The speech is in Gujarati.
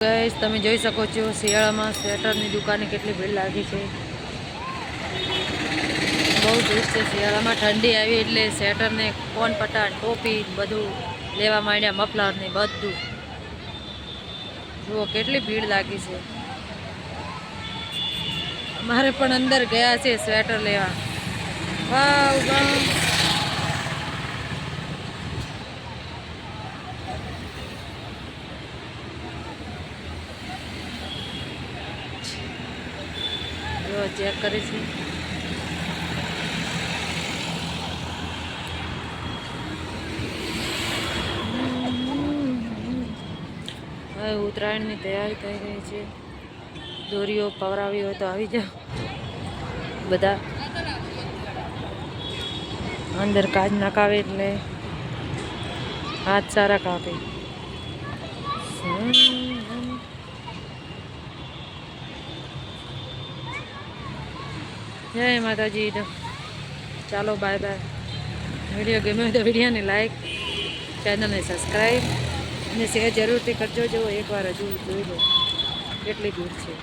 ગઈસ તમે જોઈ શકો છો શિયાળામાં સ્વેટરની દુકાને કેટલી ભીડ લાગી છે. બહુ ભીડ છે શિયાળામાં. ઠંડી આવી એટલે સ્વેટરને કોન પટાણ, ટોપી બધું લેવા માંડ્યા મફલરને બધું. જુઓ કેટલી ભીડ લાગી છે. અમારે પણ અંદર ગયા છે સ્વેટર લેવા. વાવ વાવ. જો ચેક કરીશું હવે ઉત્તરાયણની તૈયારી થઈ રહી છે. દોરીઓ પવરાવી હોય તો આવી જાઓ. બધા અંદર કાચ નખાવે એટલે હાથ સારા કાપે. જય માતાજી ચાલો બાય બાય. વીડિયો ગમ્યો તો વિડીયોને લાઈક ચેનલને સબસ્ક્રાઈબ અને શેર જરૂરથી કરજો જો એકવાર હજુ જોઈ લો. કેટલી દૂર છે.